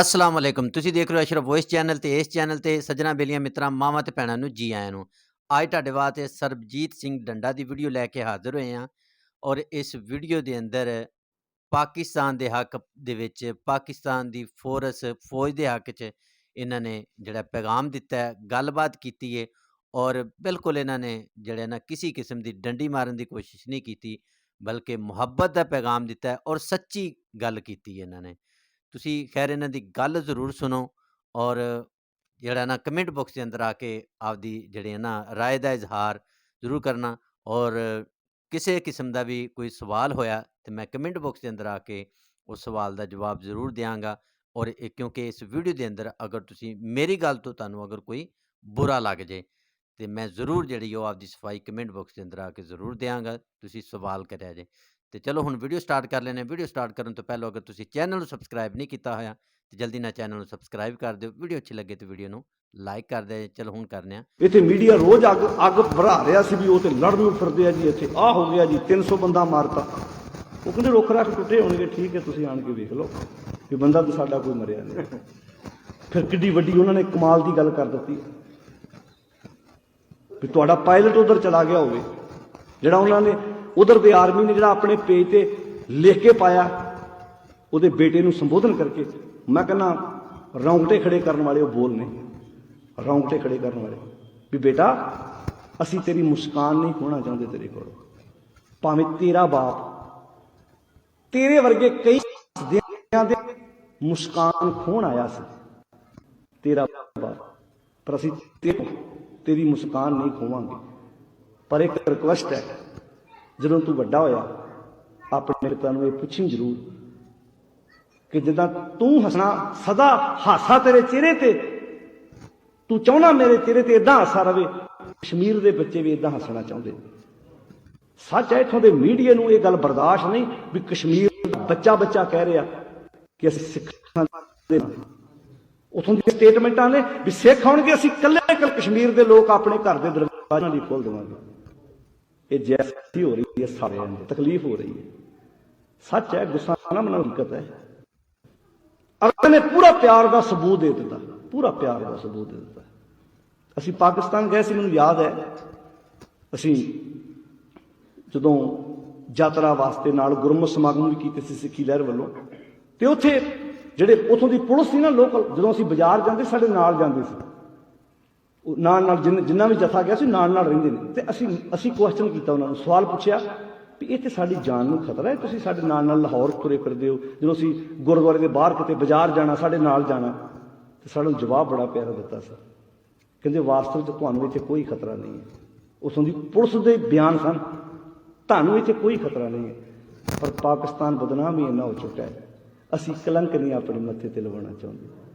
ਅਸਲਾਮ ਵਾਲੇਕੁਮ ਤੁਸੀਂ ਦੇਖ ਰਹੇ ਹੋ ਅਸ਼ਰਫ ਵੌਇਸ ਚੈਨਲ ਤੇ ਇਸ ਚੈਨਲ ਤੇ ਸੱਜਣਾ ਬੇਲੀਆਂ ਮਿੱਤਰਾਂ, ਮਾਵਾਂ ਤੇ ਭੈਣਾਂ ਨੂੰ ਜੀ ਆਇਆਂ ਨੂੰ। ਅੱਜ ਤੁਹਾਡੇ ਵਾਸਤੇ ਸਰਬਜੀਤ ਸਿੰਘ ਡੰਡਾ ਦੀ ਵੀਡੀਓ ਲੈ ਕੇ ਹਾਜ਼ਰ ਹੋਏ ਹਾਂ ਔਰ ਇਸ ਵੀਡੀਓ ਦੇ ਅੰਦਰ ਪਾਕਿਸਤਾਨ ਦੇ ਹੱਕ ਦੇ ਵਿੱਚ, ਪਾਕਿਸਤਾਨ ਦੀ ਫੋਰਸ, ਫੌਜ ਦੇ ਹੱਕ 'ਚ ਇਹਨਾਂ ਨੇ ਜਿਹੜਾ ਪੈਗਾਮ ਦਿੱਤਾ ਹੈ, ਗੱਲਬਾਤ ਕੀਤੀ ਹੈ ਔਰ ਬਿਲਕੁਲ ਇਹਨਾਂ ਨੇ ਜਿਹੜਾ ਨਾ ਕਿਸੇ ਕਿਸਮ ਦੀ ਡੰਡੀ ਮਾਰਨ ਦੀ ਕੋਸ਼ਿਸ਼ ਨਹੀਂ ਕੀਤੀ, ਬਲਕਿ ਮੁਹੱਬਤ ਦਾ ਪੈਗਾਮ ਦਿੱਤਾ ਹੈ ਔਰ ਸੱਚੀ ਗੱਲ ਕੀਤੀ ਇਹਨਾਂ ਨੇ। ਤੁਸੀਂ ਖੈਰ ਇਹਨਾਂ ਦੀ ਗੱਲ ਜ਼ਰੂਰ ਸੁਣੋ ਔਰ ਜਿਹੜਾ ਨਾ ਕਮੈਂਟ ਬਾਕਸ ਦੇ ਅੰਦਰ ਆ ਕੇ ਆਪਦੀ ਜਿਹੜੇ ਹੈ ਨਾ ਰਾਏ ਦਾ ਇਜ਼ਹਾਰ ਜ਼ਰੂਰ ਕਰਨਾ ਔਰ ਕਿਸੇ ਕਿਸਮ ਦਾ ਵੀ ਕੋਈ ਸਵਾਲ ਹੋਇਆ ਤੇ ਮੈਂ ਕਮੈਂਟ ਬਾਕਸ ਦੇ ਅੰਦਰ ਆ ਕੇ ਉਸ ਸਵਾਲ ਦਾ ਜਵਾਬ ਜ਼ਰੂਰ ਦਿਆਂਗਾ ਔਰ ਇਹ ਕਿਉਂਕਿ ਇਸ ਵੀਡੀਓ ਦੇ ਅੰਦਰ ਅਗਰ ਤੁਸੀਂ ਮੇਰੀ ਗੱਲ ਤੋਂ ਤੁਹਾਨੂੰ ਅਗਰ ਕੋਈ ਬੁਰਾ ਲੱਗ ਜੇ ਤੇ ਮੈਂ ਜ਼ਰੂਰ ਜਿਹੜੀ ਉਹ ਆਪਦੀ ਸਫ਼ਾਈ ਕਮੈਂਟ ਬਾਕਸ ਦੇ ਅੰਦਰ ਆ ਕੇ ਜ਼ਰੂਰ ਦਿਆਂਗਾ ਤੁਸੀਂ ਸਵਾਲ ਕਰਿਆ ਜੇ। ਤੇ ਚਲੋ ਹੁਣ ਵੀਡੀਓ ਸਟਾਰਟ ਕਰ ਲੈਨੇ ਵੀਡੀਓ ਸਟਾਰਟ ਕਰਨ ਤੋਂ ਪਹਿਲਾਂ ਅਗਰ ਤੁਸੀਂ ਚੈਨਲ ਨੂੰ ਸਬਸਕ੍ਰਾਈਬ ਨਹੀਂ ਕੀਤਾ ਹੋਇਆ, ਤੇ ਜਲਦੀ ਨਾਲ ਚੈਨਲ ਨੂੰ ਸਬਸਕ੍ਰਾਈਬ ਕਰ ਦਿਓ। ਵੀਡੀਓ ਅੱਛੀ ਲੱਗੇ ਤੇ ਵੀਡੀਓ ਨੂੰ ਲਾਈਕ ਕਰ ਦਿਓ ਚਲੋ ਹੁਣ ਕਰਨੇ ਆ ਇੱਥੇ ਮੀਡੀਆ ਰੋਜ਼ ਅੱਗ ਅੱਗ ਭਰਾ ਰਿਹਾ ਸੀ ਵੀ ਉਹ ਤੇ ਲੜਨ ਨੂੰ ਫਿਰਦੇ ਆ ਜੀ ਇੱਥੇ। ਆਹ ਹੋ ਗਿਆ ਜੀ 300 ਬੰਦਾ ਮਾਰਤਾ। ਉਹ ਕਹਿੰਦੇ ਰੁੱਖ ਰੱਖ ਟੁੱਟੇ ਹੋਣਗੇ, ਠੀਕ ਹੈ, ਤੁਸੀਂ ਆਣ ਕੇ ਵੇਖ ਲਓ ਵੀ ਬੰਦਾ ਤਾਂ ਸਾਡਾ ਕੋਈ ਮਰਿਆ ਨਹੀਂ। ਫਿਰ ਕਿੱਡੀ ਵੱਡੀ ਉਹਨਾਂ ਨੇ ਕਮਾਲ ਦੀ ਗੱਲ ਕਰ ਦਿੱਤੀ। ਵੀ ਤੁਹਾਡਾ ਪਾਇਲਟ ਉਧਰ ਚਲਾ ਗਿਆ ਹੋਵੇ, ਜਿਹੜਾ ਉਹਨਾਂ ਨੇ ਉਧਰ ਦੇ ਆਰਮੀ ਨੇ ਜਿਹੜਾ ਆਪਣੇ ਪੇਜ ਤੇ ਲਿਖ ਕੇ ਪਾਇਆ, ਉਹਦੇ ਬੇਟੇ ਨੂੰ ਸੰਬੋਧਨ ਕਰਕੇ ਮੈਂ ਕਹਿੰਦਾ, ਰੌਂਗਟੇ ਖੜੇ ਕਰਨ ਵਾਲੇ ਉਹ ਬੋਲ ਨੇ। ਰੌਂਗਟੇ ਖੜੇ ਕਰਨ ਵਾਲੇ। ਵੀ ਬੇਟਾ, ਅਸੀਂ ਤੇਰੀ ਮੁਸਕਾਨ ਨਹੀਂ ਖੋਣਾ ਚਾਹੁੰਦੇ ਤੇਰੇ ਕੋਲ। ਭਾਵੇਂ ਤੇਰਾ ਬਾਪ ਤੇਰੇ ਵਰਗੇ ਕਈ ਦਿਆਂ ਦੇ ਮੁਸਕਾਨ ਖੋਣ ਆਇਆ ਸੀ। ਤੇਰਾ ਬਾਪ। ਪਰ ਅਸੀਂ ਤੇਰੀ ਮੁਸਕਾਨ ਨਹੀਂ ਖੋਵਾਂਗੇ। ਪਰ ਇੱਕ ਰਿਕਵੈਸਟ ਹੈ। ਜਦੋਂ ਤੂੰ ਵੱਡਾ ਹੋਇਆ, ਆਪਣੇ ਪਿਤਾ ਨੂੰ ਇਹ ਪੁੱਛੀ ਜ਼ਰੂਰ ਕਿ ਜਿੱਦਾਂ ਤੂੰ ਹੱਸਣਾ, ਸਦਾ ਹਾਸਾ ਤੇਰੇ ਚਿਹਰੇ ਤੇ, ਤੂੰ ਚਾਹਣਾ ਮੇਰੇ ਚਿਹਰੇ ਤੇ ਇਦਾਂ ਹਾਸਾ ਰਵੇ। ਕਸ਼ਮੀਰ ਦੇ ਬੱਚੇ ਵੀ ਇਦਾਂ ਹੱਸਣਾ ਚਾਹੁੰਦੇ ਸੱਚ ਹੈ, ਇਥੋਂ ਦੇ ਮੀਡੀਆ ਨੂੰ ਇਹ ਗੱਲ ਬਰਦਾਸ਼ਤ ਨਹੀਂ ਵੀ ਕਸ਼ਮੀਰ ਦਾ ਬੱਚਾ ਬੱਚਾ ਕਹਿ ਰਿਹਾ ਕਿ ਅਸੀਂ ਸਿੱਖਾਂ ਦੇ ਉਥੋਂ ਦੀ ਸਟੇਟਮੈਂਟਾਂ ਨੇ ਵੀ ਸਿੱਖ ਆਉਣਗੇ, ਅਸੀਂ ਇਕੱਲੇ ਇਕੱਲੇ ਕਸ਼ਮੀਰ ਦੇ ਲੋਕ ਆਪਣੇ ਘਰ ਦੇ ਦਰਵਾਜ਼ਿਆਂ ਦੀ ਖੋਲ ਦੇਵਾਂਗੇ। ਇਹ ਜੈਸੀ ਹੋ ਰਹੀ ਹੈ ਸਾਰਿਆਂ ਨੂੰ ਤਕਲੀਫ ਹੋ ਰਹੀ ਹੈ। ਸੱਚ ਹੈ, ਗੁੱਸਾ ਨਾ ਮਨਾ ਹਕੀਕਤ ਹੈ। ਅਗਲੇ ਨੇ ਪੂਰਾ ਪਿਆਰ ਦਾ ਸਬੂਤ ਦੇ ਦਿੱਤਾ, ਪੂਰਾ ਪਿਆਰ ਦਾ ਸਬੂਤ ਦੇ ਦਿੱਤਾ। ਅਸੀਂ ਪਾਕਿਸਤਾਨ ਗਏ ਸੀ, ਮੈਨੂੰ ਯਾਦ ਹੈ। ਅਸੀਂ ਜਦੋਂ ਯਾਤਰਾ ਵਾਸਤੇ ਨਾਲ ਗੁਰਮਤਿ ਸਮਾਗਮ ਵੀ ਕੀਤੇ ਸੀ ਸਿੱਖੀ ਲਹਿਰ ਵੱਲੋਂ, ਤੇ ਉੱਥੇ ਜਿਹੜੇ ਉਥੋਂ ਦੀ ਪੁਲਿਸ ਸੀ ਨਾ, ਲੋਕਲ, ਜਦੋਂ ਅਸੀਂ ਬਾਜ਼ਾਰ ਜਾਂਦੇ, ਸਾਡੇ ਨਾਲ ਜਾਂਦੇ ਸੀ। ਨਾਲ ਨਾਲ ਜਿੰਨ- ਜਿੰਨਾ ਵੀ ਜਥਾ ਗਿਆ ਸੀ, ਨਾਲ ਨਾਲ ਰਹਿੰਦੇ ਨੇ। ਤੇ ਅਸੀਂ ਅਸੀਂ ਕੁਐਸਚਨ ਕੀਤਾ ਉਹਨਾਂ ਨੂੰ, ਸਵਾਲ ਪੁੱਛਿਆ ਵੀ ਇਹ ਤੇ ਸਾਡੀ ਜਾਨ ਨੂੰ ਖਤਰਾ ਹੈ, ਤੁਸੀਂ ਸਾਡੇ ਨਾਲ ਨਾਲ ਲਾਹੌਰ ਤੁਰੇ ਫਿਰਦੇ ਹੋ, ਜਦੋਂ ਅਸੀਂ ਗੁਰਦੁਆਰੇ ਦੇ ਬਾਹਰ ਕਿਤੇ ਬਾਜ਼ਾਰ ਜਾਣਾ, ਸਾਡੇ ਨਾਲ ਜਾਣਾ, ਤੇ ਸਾਨੂੰ ਜਵਾਬ ਬੜਾ ਪਿਆਰਾ ਦਿੱਤਾ ਸੀ ਕਹਿੰਦੇ ਵਾਸਤਵ ਚ ਤੁਹਾਨੂੰ ਇੱਥੇ ਕੋਈ ਖਤਰਾ ਨਹੀਂ ਹੈ। ਉਸੋਂ ਦੀ ਪੁਲਿਸ ਦੇ ਬਿਆਨ ਸਨ, ਤੁਹਾਨੂੰ ਇੱਥੇ ਕੋਈ ਖਤਰਾ ਨਹੀਂ ਹੈ। ਪਰ ਪਾਕਿਸਤਾਨ ਬਦਨਾਮ ਹੀ ਇੰਨਾ ਹੋ ਚੁੱਕਾ ਹੈ। ਅਸੀਂ ਕਲੰਕ ਨਹੀਂ ਆਪਣੇ ਮੱਥੇ ਤੇ ਲਵਾਉਣਾ ਚਾਹੁੰਦੇ।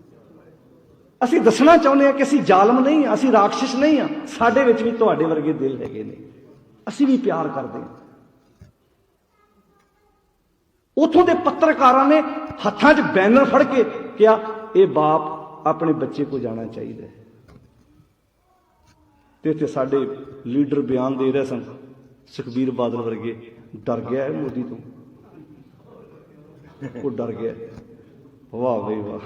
ਅਸੀਂ ਦੱਸਣਾ ਚਾਹੁੰਦੇ ਹਾਂ ਕਿ ਅਸੀਂ ਜ਼ਾਲਮ ਨਹੀਂ ਹਾਂ, ਅਸੀਂ ਰਾਖਸ਼ ਨਹੀਂ ਹਾਂ। ਸਾਡੇ ਵਿੱਚ ਵੀ ਤੁਹਾਡੇ ਵਰਗੇ ਦਿਲ ਹੈਗੇ ਨੇ। ਅਸੀਂ ਵੀ ਪਿਆਰ ਕਰਦੇ ਹਾਂ। ਉਥੋਂ ਦੇ ਪੱਤਰਕਾਰਾਂ ਨੇ ਹੱਥਾਂ 'ਚ ਬੈਨਰ ਫੜ ਕੇ ਕਿਹਾ, ਇਹ ਬਾਪ ਆਪਣੇ ਬੱਚੇ ਕੋ ਜਾਣਾ ਚਾਹੀਦਾ ਹੈ। ਤੇ ਇੱਥੇ ਸਾਡੇ ਲੀਡਰ ਬਿਆਨ ਦੇ ਰਹੇ ਸਨ। ਸੁਖਬੀਰ ਬਾਦਲ ਵਰਗੇ। ਡਰ ਗਿਆ ਹੈ ਮੋਦੀ ਤੋਂ? ਉਹ ਡਰ ਗਿਆ। ਵਾਹ ਬਈ ਵਾਹ।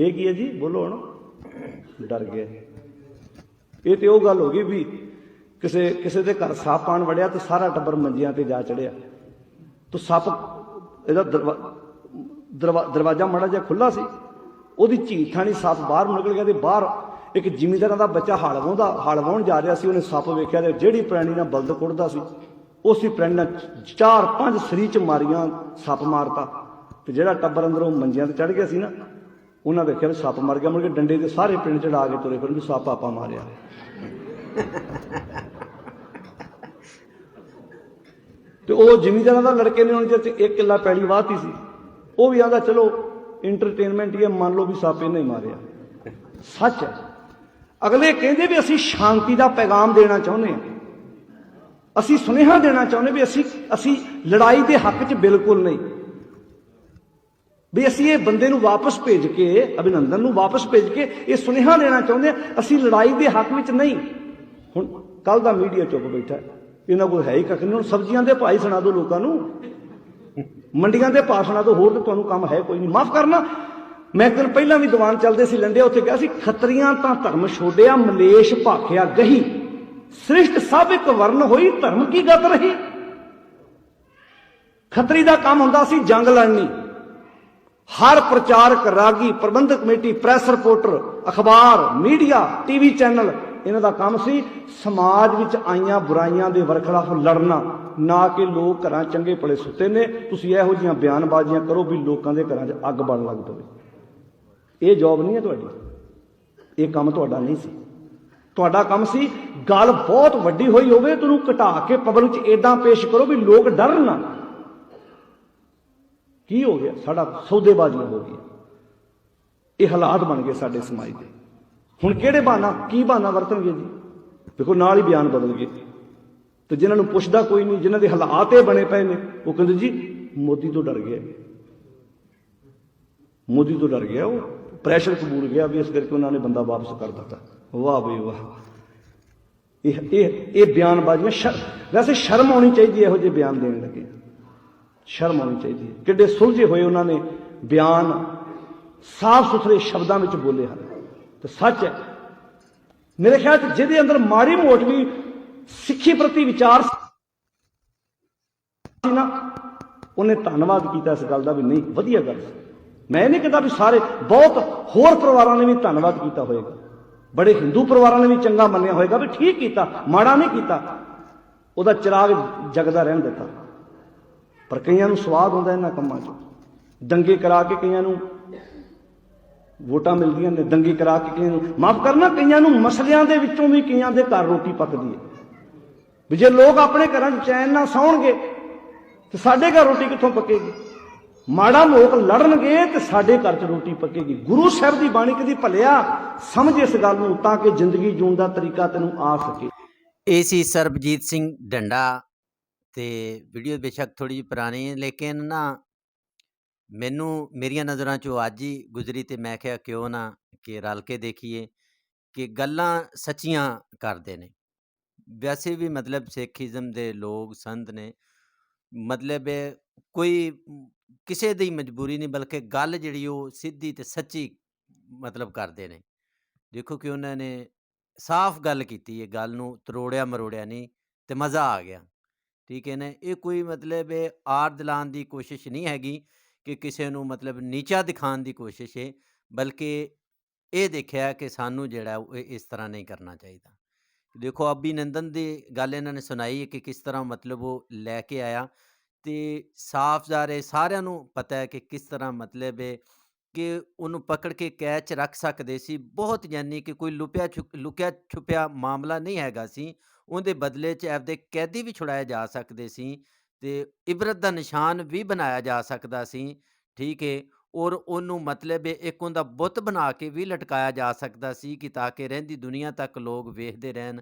ਇਹ ਕੀ ਹੈ ਜੀ? ਬੋਲੋ ਹੁਣ। ਡਰ ਗਿਆ। ਇਹ ਤੇ ਉਹ ਗੱਲ ਹੋ ਗਈ ਵੀ ਕਿਸੇ ਕਿਸੇ ਦੇ ਘਰ ਸੱਪ ਆਣ ਵੜਿਆ ਤੇ ਸਾਰਾ ਟੱਬਰ ਮੰਜੀਆਂ ਤੇ ਜਾ ਚੜਿਆ। ਤੋ ਸੱਪ ਇਹਦਾ ਦਰਵਾ- ਦਰਵਾ- ਦਰਵਾਜ਼ਾ ਮਾੜਾ ਜਿਹਾ ਖੁੱਲਾ ਸੀ। ਉਹਦੀ ਝੀਠ ਥਾਣੀ ਸੱਪ ਬਾਹਰ ਨਿਕਲ ਗਿਆ ਤੇ ਬਾਹਰ ਇੱਕ ਜ਼ਿਮੀਂਦਾਰਾਂ ਦਾ ਬੱਚਾ ਹਲ ਹਲਵਾਉਣ ਜਾ ਰਿਹਾ ਸੀ। ਉਹਨੇ ਸੱਪ ਵੇਖਿਆ ਤੇ ਜਿਹੜੀ ਪ੍ਰਾਣੀ ਨਾਲ ਬਲਦ ਕੁੱਟਦਾ ਸੀ, ਉਸੇ ਪ੍ਰਾਣੀ ਨਾਲ ਚਾਰ ਪੰਜ ਸਰੀ ਚ ਮਾਰੀਆਂ ਸੱਪ ਮਾਰਤਾ। ਤੇ ਜਿਹੜਾ ਟੱਬਰ ਅੰਦਰੋਂ ਮੰਜਿਆਂ ਤੇ ਚੜ ਗਿਆ ਸੀ ਨਾ ਉਹਨਾਂ ਵੇਖਿਆ ਵੀ ਸੱਪ ਮਰ ਗਿਆ, ਮੁੜ ਕੇ ਡੰਡੇ ਦੇ ਸਾਰੇ ਪਿੰਡ ਚੜਾ ਕੇ ਤੁਰੇ ਫਿਰ ਵੀ ਸੱਪ ਆਪਾ ਮਾਰਿਆ। ਤੇ ਉਹ ਜ਼ਿਮੀਂਦਾਰਾਂ ਦਾ ਲੜਕੇ ਨੇ ਉਹਨਾਂ ਚ ਇੱਕ ਕਿੱਲਾ ਪੈਲੀ ਵਾਹਤੀ ਸੀ, ਉਹ ਵੀ ਆਂਦਾ ਚਲੋ ਇੰਟਰਟੇਨਮੈਂਟ ਹੀ ਹੈ, ਮੰਨ ਲਓ ਵੀ ਸੱਪ ਇਹਨੇ ਹੀ ਮਾਰਿਆ। ਸੱਚ ਹੈ, ਅਗਲੇ ਕਹਿੰਦੇ ਵੀ ਅਸੀਂ ਸ਼ਾਂਤੀ ਦਾ ਪੈਗਾਮ ਦੇਣਾ ਚਾਹੁੰਦੇ ਹਾਂ। ਅਸੀਂ ਸੁਨੇਹਾ ਦੇਣਾ ਚਾਹੁੰਦੇ ਵੀ ਅਸੀਂ ਅਸੀਂ ਲੜਾਈ ਦੇ ਹੱਕ 'ਚ ਬਿਲਕੁਲ ਨਹੀਂ। ਵੀ ਅਸੀਂ ਇਹ ਬੰਦੇ ਨੂੰ ਵਾਪਸ ਭੇਜ ਕੇ, ਅਭਿਨੰਦਨ ਨੂੰ ਵਾਪਸ ਭੇਜ ਕੇ ਇਹ ਸੁਨੇਹਾ ਦੇਣਾ ਚਾਹੁੰਦੇ ਹਾਂ, ਅਸੀਂ ਲੜਾਈ ਦੇ ਹੱਕ ਵਿੱਚ ਨਹੀਂ। ਹੁਣ ਕੱਲ ਦਾ ਮੀਡੀਆ ਚੁੱਪ ਬੈਠਾ ਇਹਨਾਂ ਕੋਲ ਹੈ ਹੀ ਕੱਖ ਨਹੀਂ। ਹੁਣ ਸਬਜ਼ੀਆਂ ਦੇ ਭਾਈ ਸੁਣਾ ਦਿਓ ਲੋਕਾਂ ਨੂੰ। ਮੰਡੀਆਂ ਦੇ ਭਾਸ਼ਣਾਂ ਤੋਂ ਹੋਰ ਤਾਂ ਤੁਹਾਨੂੰ ਕੰਮ ਹੈ ਕੋਈ ਨਹੀਂ। ਮਾਫ ਕਰਨਾ। ਮੈਂ ਇੱਕ ਦਿਨ ਪਹਿਲਾਂ ਵੀ ਦੀਵਾਨ ਚੱਲਦੇ ਸੀ ਲੰਡਿਆ ਉੱਥੇ ਕਿਹਾ ਸੀ, ਖੱਤਰੀਆਂ ਤਾਂ ਧਰਮ ਛੋੜਿਆ, ਮਲੇਸ਼ ਭਾਖਿਆ ਗਹੀ। ਸ੍ਰਿਸ਼ਟ ਸਭ ਇੱਕ ਵਰਨ ਹੋਈ, ਧਰਮ ਕੀ ਗਤ ਰਹੀ? ਖੱਤਰੀ ਦਾ ਕੰਮ ਹੁੰਦਾ ਸੀ ਜੰਗ ਲੜਨੀ। ਹਰ ਪ੍ਰਚਾਰਕ, ਰਾਗੀ, ਪ੍ਰਬੰਧਕ ਕਮੇਟੀ, ਪ੍ਰੈਸ ਰਿਪੋਰਟਰ, ਅਖਬਾਰ, ਮੀਡੀਆ, ਟੀਵੀ ਚੈਨਲ, ਇਹਨਾਂ ਦਾ ਕੰਮ ਸੀ ਸਮਾਜ ਵਿੱਚ ਆਈਆਂ ਬੁਰਾਈਆਂ ਦੇ ਵਰਖਲਾਫ ਲੜਨਾ, ਨਾ ਕਿ ਲੋਕ ਘਰਾਂ ਚੰਗੇ ਪਲੇ ਸੁੱਤੇ ਨੇ। ਤੁਸੀਂ ਇਹੋ ਜੀਆਂ ਬਿਆਨਬਾਜ਼ੀਆਂ ਕਰੋ ਵੀ ਲੋਕਾਂ ਦੇ ਘਰਾਂ 'ਚ ਅੱਗ ਬਲਣ ਲੱਗ ਪਵੇ। ਇਹ ਜੌਬ ਨਹੀਂ ਹੈ ਤੁਹਾਡੀ। ਇਹ ਕੰਮ ਤੁਹਾਡਾ ਨਹੀਂ ਸੀ। ਤੁਹਾਡਾ ਕੰਮ ਸੀ ਗੱਲ ਬਹੁਤ ਵੱਡੀ ਹੋਈ ਹੋਵੇ ਤੁਹਾਨੂੰ ਘਟਾ ਕੇ ਪਬਲਿਕ 'ਚ ਏਦਾਂ ਪੇਸ਼ ਕਰੋ ਵੀ ਲੋਕ ਡਰਨ ਨਾ। ਕੀ ਹੋ ਗਿਆ? ਸਾਡਾ ਸੌਦੇਬਾਜ਼ੀਆਂ ਹੋ ਗਈਆਂ। ਇਹ ਹਾਲਾਤ ਬਣ ਗਏ ਸਾਡੇ ਸਮਾਜ ਦੇ। ਹੁਣ ਕਿਹੜੇ ਬਹਾਨਾ ਕੀ ਬਹਾਨਾ ਵਰਤਣਗੇ ਜੀ? ਦੇਖੋ ਨਾਲ ਹੀ ਬਿਆਨ ਬਦਲ ਗਏ। ਤੇ ਜਿਨ੍ਹਾਂ ਨੂੰ ਪੁੱਛਦਾ ਕੋਈ ਨਹੀਂ ਜਿਨ੍ਹਾਂ ਦੇ ਹਾਲਾਤ ਇਹ ਬਣੇ ਪਏ ਨੇ ਉਹ ਕਹਿੰਦੇ ਜੀ ਮੋਦੀ ਤੋਂ ਡਰ ਗਿਆ ਮੋਦੀ ਤੋਂ ਡਰ ਗਿਆ ਉਹ। ਪ੍ਰੈਸ਼ਰ ਕਬੂਲ ਗਿਆ ਵੀ ਇਸ ਕਰਕੇ ਉਹਨਾਂ ਨੇ ਬੰਦਾ ਵਾਪਸ ਕਰ ਦਿੱਤਾ। ਵਾਹ ਬਈ ਵਾਹ। ਇਹ ਇਹ ਇਹ ਬਿਆਨਬਾਜ਼ੀਆਂ ਸ਼ਰ, ਵੈਸੇ ਸ਼ਰਮ ਆਉਣੀ ਚਾਹੀਦੀ ਹੈ ਇਹੋ ਜਿਹੇ ਬਿਆਨ ਦੇਣ ਲੱਗੇ। ਸ਼ਰਮ ਆਉਣੀ ਚਾਹੀਦੀ ਹੈ। ਕਿੱਡੇ ਸੁਲਝੇ ਹੋਏ ਉਹਨਾਂ ਨੇ ਬਿਆਨ ਸਾਫ਼ ਸੁਥਰੇ ਸ਼ਬਦਾਂ ਵਿੱਚ ਬੋਲੇ ਹਨ। ਤੇ ਸੱਚ ਹੈ, ਮੇਰੇ ਖਿਆਲ ਚ ਜਿਹਦੇ ਅੰਦਰ ਮਾੜੀ ਮੋਟ ਵੀ ਸਿੱਖੀ ਪ੍ਰਤੀ ਵਿਚਾਰ ਸੀ ਨਾ, ਉਹਨੇ ਧੰਨਵਾਦ ਕੀਤਾ ਇਸ ਗੱਲ ਦਾ ਵੀ ਨਹੀਂ, ਵਧੀਆ ਗੱਲ ਸੀ। ਮੈਂ ਇਹ ਨਹੀਂ ਕਹਿੰਦਾ ਵੀ ਸਾਰੇ, ਬਹੁਤ ਹੋਰ ਪਰਿਵਾਰਾਂ ਨੇ ਵੀ ਧੰਨਵਾਦ ਕੀਤਾ ਹੋਵੇਗਾ ਬੜੇ ਹਿੰਦੂ ਪਰਿਵਾਰਾਂ ਨੇ ਵੀ ਚੰਗਾ ਮੰਨਿਆ ਹੋਵੇਗਾ ਵੀ ਠੀਕ ਕੀਤਾ, ਮਾੜਾ ਨਹੀਂ ਕੀਤਾ। ਉਹਦਾ ਚਿਰਾਗ ਜਗਦਾ ਰਹਿਣ ਦਿੱਤਾ। ਪਰ ਕਈਆਂ ਨੂੰ ਸਵਾਦ ਹੁੰਦਾ ਇਹਨਾਂ ਕੰਮਾਂ 'ਚ। ਦੰਗੇ ਕਰਾ ਕੇ ਕਈਆਂ ਨੂੰ ਵੋਟਾਂ ਮਿਲਦੀਆਂ ਨੇ, ਦੰਗੇ ਕਰਾ ਕੇ ਕਈਆਂ ਨੂੰ। ਮਾਫ ਕਰਨਾ, ਕਈਆਂ ਨੂੰ ਮਸਲਿਆਂ ਦੇ ਵਿੱਚੋਂ ਵੀ ਕਈਆਂ ਦੇ ਘਰ ਰੋਟੀ ਪੱਕਦੀ ਹੈ। ਵੀ ਜੇ ਲੋਕ ਆਪਣੇ ਘਰਾਂ 'ਚ ਚੈਨ ਨਾਲ ਸੌਣਗੇ ਤੇ ਸਾਡੇ ਘਰ ਰੋਟੀ ਕਿੱਥੋਂ ਪੱਕੇਗੀ? ਮਾੜਾ ਲੋਕ ਲੜਨਗੇ, ਤੇ ਸਾਡੇ ਘਰ 'ਚ ਰੋਟੀ ਪੱਕੇਗੀ। ਗੁਰੂ ਸਾਹਿਬ ਦੀ ਬਾਣੀ ਕਦੀ ਭਲਿਆ? ਸਮਝ ਇਸ ਗੱਲ ਨੂੰ ਤਾਂ ਕਿ ਜ਼ਿੰਦਗੀ ਜੀਉਣ ਦਾ ਤਰੀਕਾ ਤੈਨੂੰ ਆ ਸਕੇ। ਇਹ ਸੀ ਸਰਬਜੀਤ ਸਿੰਘ ਡੰਡਾ। ਤੇ ਵੀਡੀਓ ਬੇਸ਼ੱਕ ਥੋੜੀ ਜਿਹੀ ਪੁਰਾਣੀ ਹੈ, ਲੇਕਿਨ ਨਾ ਮੈਨੂੰ ਮੇਰੀਆਂ ਨਜ਼ਰਾਂ 'ਚੋਂ ਅੱਜ ਹੀ ਗੁਜ਼ਰੀ ਤੇ ਮੈਂ ਕਿਹਾ, ਕਿਉਂ ਨਾ ਕਿ ਰਲ ਕੇ ਦੇਖੀਏ ਕਿ ਗੱਲਾਂ ਸੱਚੀਆਂ ਕਰਦੇ ਨੇ। ਵੈਸੇ ਵੀ ਮਤਲਬ ਸਿੱਖੀਜ਼ਮ ਦੇ ਲੋਕ ਸੰਤ ਨੇ, ਮਤਲਬ ਇਹ ਕੋਈ ਕਿਸੇ ਦੀ ਮਜਬੂਰੀ ਨਹੀਂ, ਬਲਕਿ ਗੱਲ ਜਿਹੜੀ ਉਹ ਸਿੱਧੀ ਤੇ ਸੱਚੀ ਮਤਲਬ ਕਰਦੇ ਨੇ। ਦੇਖੋ ਕਿ ਉਹਨਾਂ ਨੇ ਸਾਫ਼ ਗੱਲ ਕੀਤੀ, ਇਹ ਗੱਲ ਨੂੰ ਤਰੋੜਿਆ ਮਰੋੜਿਆ ਨਹੀਂ ਤੇ ਮਜ਼ਾ ਆ ਗਿਆ। ਠੀਕ ਹੈ ਨਾ? ਇਹ ਕੋਈ ਮਤਲਬ ਇਹ ਆਰ ਦਿਲਾਉਣ ਦੀ ਕੋਸ਼ਿਸ਼ ਨਹੀਂ ਹੈਗੀ ਕਿ ਕਿਸੇ ਨੂੰ ਮਤਲਬ ਨੀਚਾ ਦਿਖਾਉਣ ਦੀ ਕੋਸ਼ਿਸ਼ ਹੈ, ਬਲਕਿ ਇਹ ਦੇਖਿਆ ਕਿ ਸਾਨੂੰ ਜਿਹੜਾ ਉਹ ਇਹ ਇਸ ਤਰ੍ਹਾਂ ਨਹੀਂ ਕਰਨਾ ਚਾਹੀਦਾ। ਦੇਖੋ, ਅਭਿਨੰਦਨ ਦੀ ਗੱਲ ਇਹਨਾਂ ਨੇ ਸੁਣਾਈ ਹੈ ਕਿ ਕਿਸ ਤਰ੍ਹਾਂ ਮਤਲਬ ਉਹ ਲੈ ਕੇ ਆਇਆ ਤੇ ਸਾਫ਼ ਜ਼ਾਹਰ ਸਾਰਿਆਂ ਨੂੰ ਪਤਾ ਹੈ ਕਿ ਕਿਸ ਤਰ੍ਹਾਂ ਮਤਲਬ ਹੈ ਕਿ ਉਹਨੂੰ ਪਕੜ ਕੇ ਕੈਚ ਰੱਖ ਸਕਦੇ ਸੀ। ਬਹੁਤ ਯਾਨੀ ਕਿ ਕੋਈ ਲੁਪਿਆ ਛੁਪ ਲੁਕਿਆ ਛੁਪਿਆ ਮਾਮਲਾ ਨਹੀਂ ਹੈਗਾ ਸੀ। ਉਹਦੇ ਬਦਲੇ 'ਚ ਆਪਦੇ ਕੈਦੀ ਵੀ ਛੁਡਾਏ ਜਾ ਸਕਦੇ ਸੀ ਤੇ ਇਬਰਤ ਦਾ ਨਿਸ਼ਾਨ ਵੀ ਬਣਾਇਆ ਜਾ ਸਕਦਾ ਸੀ, ਠੀਕ ਹੈ ਔਰ ਉਹਨੂੰ ਮਤਲਬ ਹੈ ਇੱਕ ਉਹਦਾ ਬੁੱਤ ਬਣਾ ਕੇ ਵੀ ਲਟਕਾਇਆ ਜਾ ਸਕਦਾ ਸੀ ਕਿ ਤਾਂ ਕਿ ਰਹਿੰਦੀ ਦੁਨੀਆ ਤੱਕ ਲੋਕ ਵੇਖਦੇ ਰਹਿਣ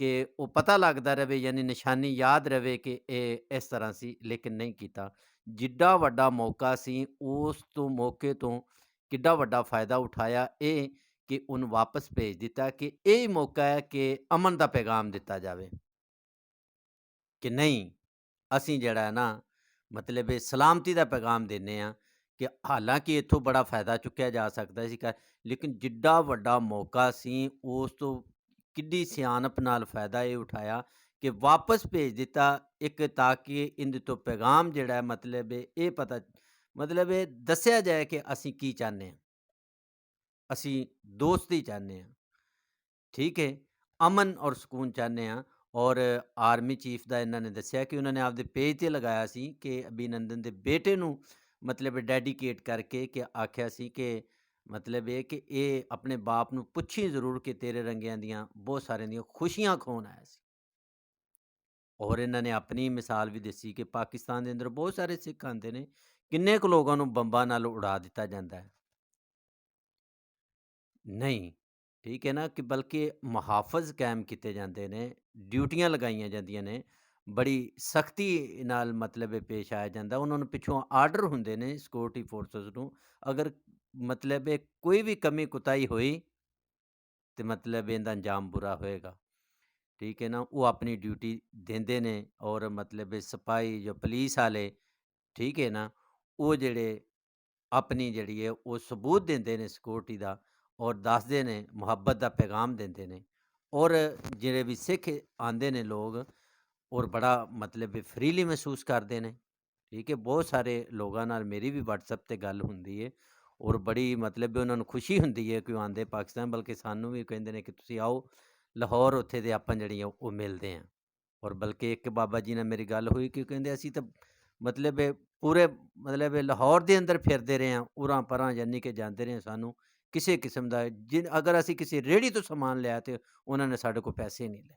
ਕਿ ਉਹ ਪਤਾ ਲੱਗਦਾ ਰਵੇ ਯਾਨੀ ਨਿਸ਼ਾਨੀ ਯਾਦ ਰਵੇ ਕਿ ਇਹ ਇਸ ਤਰ੍ਹਾਂ ਸੀ ਲੇਕਿਨ ਨਹੀਂ ਕੀਤਾ। ਜਿੱਡਾ ਵੱਡਾ ਮੌਕਾ ਸੀ ਉਸ ਤੋਂ ਮੌਕੇ ਤੋਂ ਕਿੱਡਾ ਵੱਡਾ ਫਾਇਦਾ ਉਠਾਇਆ ਇਹ ਕਿ ਉਹਨੂੰ ਵਾਪਸ ਭੇਜ ਦਿੱਤਾ ਕਿ ਇਹ ਹੀ ਮੌਕਾ ਹੈ ਕਿ ਅਮਨ ਦਾ ਪੈਗਾਮ ਦਿੱਤਾ ਜਾਵੇ ਕਿ ਨਹੀਂ ਅਸੀਂ ਜਿਹੜਾ ਹੈ ਨਾ ਮਤਲਬ ਇਹ ਸਲਾਮਤੀ ਦਾ ਪੈਗਾਮ ਦਿੰਨੇ ਆ ਕਿ ਹਾਲਾਂਕਿ ਇੱਥੋਂ ਬੜਾ ਫਾਇਦਾ ਚੁੱਕਿਆ ਜਾ ਸਕਦਾ ਸੀ ਕਰ ਲੇਕਿਨ ਜਿੱਡਾ ਵੱਡਾ ਮੌਕਾ ਸੀ ਉਸ ਤੋਂ ਕਿੱਡੀ ਸਿਆਣਪ ਨਾਲ ਫਾਇਦਾ ਇਹ ਉਠਾਇਆ ਕਿ ਵਾਪਸ ਭੇਜ ਦਿੱਤਾ ਇੱਕ ਤਾਂ ਕਿ ਇਹਦੇ ਤੋਂ ਪੈਗਾਮ ਜਿਹੜਾ ਹੈ ਮਤਲਬ ਇਹ ਇਹ ਪਤਾ ਮਤਲਬ ਇਹ ਦੱਸਿਆ ਜਾਏ ਕਿ ਅਸੀਂ ਕੀ ਚਾਹੁੰਦੇ ਹਾਂ ਅਸੀਂ ਦੋਸਤੀ ਚਾਹੁੰਦੇ ਹਾਂ। ਠੀਕ ਹੈ, ਅਮਨ ਔਰ ਸਕੂਨ ਚਾਹੁੰਦੇ ਹਾਂ ਔਰ ਆਰਮੀ ਚੀਫ ਦਾ ਇਹਨਾਂ ਨੇ ਦੱਸਿਆ ਕਿ ਉਹਨਾਂ ਨੇ ਆਪਦੇ ਪੇਜ ਤੇ ਲਗਾਇਆ ਸੀ ਕਿ ਅਭਿਨੰਦਨ ਦੇ ਬੇਟੇ ਨੂੰ ਮਤਲਬ ਡੈਡੀਕੇਟ ਕਰਕੇ ਕਿ ਆਖਿਆ ਸੀ ਕਿ ਮਤਲਬ ਇਹ ਕਿ ਇਹ ਆਪਣੇ ਬਾਪ ਨੂੰ ਪੁੱਛੀ ਜ਼ਰੂਰ ਕਿ ਤੇਰੇ ਰੰਗਿਆਂ ਦੀਆਂ ਬਹੁਤ ਸਾਰਿਆਂ ਦੀਆਂ ਖੁਸ਼ੀਆਂ ਖੋਣ ਆਇਆ ਸੀ। ਔਰ ਇਹਨਾਂ ਨੇ ਆਪਣੀ ਮਿਸਾਲ ਵੀ ਦੱਸੀ ਕਿ ਪਾਕਿਸਤਾਨ ਦੇ ਅੰਦਰ ਬਹੁਤ ਸਾਰੇ ਸਿੱਖ ਆਉਂਦੇ ਨੇ, ਕਿੰਨੇ ਕੁ ਲੋਕਾਂ ਨੂੰ ਬੰਬਾਂ ਨਾਲ ਉਡਾ ਦਿੱਤਾ ਜਾਂਦਾ ਹੈ। ਨਹੀਂ, ਠੀਕ ਹੈ ਨਾ ਕਿ ਬਲਕਿ ਮੁਹਾਫਜ਼ ਕਾਇਮ ਕੀਤੇ ਜਾਂਦੇ ਨੇ, ਡਿਊਟੀਆਂ ਲਗਾਈਆਂ ਜਾਂਦੀਆਂ ਨੇ, ਬੜੀ ਸਖਤੀ ਨਾਲ ਮਤਲਬ ਇਹ ਪੇਸ਼ ਆਇਆ ਜਾਂਦਾ। ਉਹਨਾਂ ਨੂੰ ਪਿੱਛੋਂ ਆਰਡਰ ਹੁੰਦੇ ਨੇ ਸਿਕਿਉਰਿਟੀ ਫੋਰਸਸ ਨੂੰ, ਅਗਰ ਮਤਲਬ ਇਹ ਕੋਈ ਵੀ ਕਮੀ ਕੁਤਾਈ ਹੋਈ ਤੇ ਮਤਲਬ ਇਹਦਾ ਅੰਜਾਮ ਬੁਰਾ ਹੋਏਗਾ। ਠੀਕ ਹੈ ਨਾ, ਉਹ ਆਪਣੀ ਡਿਊਟੀ ਦਿੰਦੇ ਨੇ ਔਰ ਮਤਲਬ ਇਹ ਸਿਪਾਹੀ ਜਾਂ ਪੁਲਿਸ ਵਾਲੇ, ਠੀਕ ਹੈ ਨਾ, ਉਹ ਜਿਹੜੇ ਆਪਣੀ ਜਿਹੜੀ ਹੈ ਉਹ ਸਬੂਤ ਦਿੰਦੇ ਨੇ ਸਿਕਿਉਰਿਟੀ ਦਾ ਔਰ ਦੱਸਦੇ ਨੇ ਮੁਹੱਬਤ ਦਾ ਪੈਗਾਮ ਦਿੰਦੇ ਨੇ। ਔਰ ਜਿਹੜੇ ਵੀ ਸਿੱਖ ਆਉਂਦੇ ਨੇ ਲੋਕ ਔਰ ਬੜਾ ਮਤਲਬ ਫਰੀਲੀ ਮਹਿਸੂਸ ਕਰਦੇ ਨੇ। ਠੀਕ ਹੈ ਬਹੁਤ ਸਾਰੇ ਲੋਕਾਂ ਨਾਲ ਮੇਰੀ ਵੀ WhatsApp ਤੇ ਗੱਲ ਹੁੰਦੀ ਹੈ ਔਰ ਬੜੀ ਮਤਲਬ ਉਹਨਾਂ ਨੂੰ ਖੁਸ਼ੀ ਹੁੰਦੀ ਹੈ ਕਿ ਉਹ ਆਉਂਦੇ ਪਾਕਿਸਤਾਨ ਬਲਕਿ ਸਾਨੂੰ ਵੀ ਕਹਿੰਦੇ ਨੇ ਕਿ ਤੁਸੀਂ ਆਓ ਲਾਹੌਰ ਉੱਥੇ ਦੇ ਆਪਾਂ ਜਿਹੜੀਆਂ ਉਹ ਮਿਲਦੇ ਹਾਂ। ਔਰ ਬਲਕਿ ਇੱਕ ਬਾਬਾ ਜੀ ਨਾਲ ਮੇਰੀ ਗੱਲ ਹੋਈ ਕਿ ਕਹਿੰਦੇ ਅਸੀਂ ਤਾਂ ਮਤਲਬ ਪੂਰੇ ਮਤਲਬ ਲਾਹੌਰ ਦੇ ਅੰਦਰ ਫਿਰਦੇ ਰਹੇ ਹਾਂ ਉਰਾਂ ਪਰਾਂ ਯਾਨੀ ਕਿ ਜਾਂਦੇ ਰਹੇ ਹਾਂ, ਸਾਨੂੰ। ਕਿਸੇ ਕਿਸਮ ਦਾ ਜਿਨ ਅਗਰ ਅਸੀਂ ਕਿਸੇ ਰੇੜੀ ਤੋਂ ਸਮਾਨ ਲਿਆ ਤੇ ਉਹਨਾਂ ਨੇ ਸਾਡੇ ਕੋਲ ਪੈਸੇ ਨਹੀਂ ਲਏ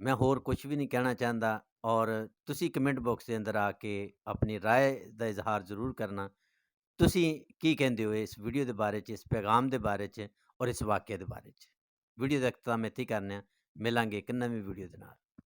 ਮੈਂ ਹੋਰ ਕੁਝ ਵੀ ਨਹੀਂ ਕਹਿਣਾ ਚਾਹੁੰਦਾ ਔਰ ਤੁਸੀਂ ਕਮੈਂਟ ਬਾਕਸ ਦੇ ਅੰਦਰ ਆ ਕੇ ਆਪਣੀ رائے ਦਾ ਇਜ਼ਹਾਰ ਜ਼ਰੂਰ ਕਰਨਾ ਤੁਸੀਂ ਕੀ ਕਹਿੰਦੇ ਹੋ ਇਸ ਵੀਡੀਓ ਦੇ ਬਾਰੇ ਚ ਇਸ ਪੈਗਾਮ ਦੇ ਬਾਰੇ ਚ ਔਰ ਇਸ ਵਾਕਿਆ ਦੇ ਬਾਰੇ ਚ ਵੀਡੀਓ ਦਾ ਇਖਤਤਾਮ ਇੱਥੇ ਹੀ ਕਰਨੇ ਆ ਮਿਲਾਂਗੇ ਇੱਕ ਨਵੀਂ ਵੀਡੀਓ ਦੇ ਨਾਲ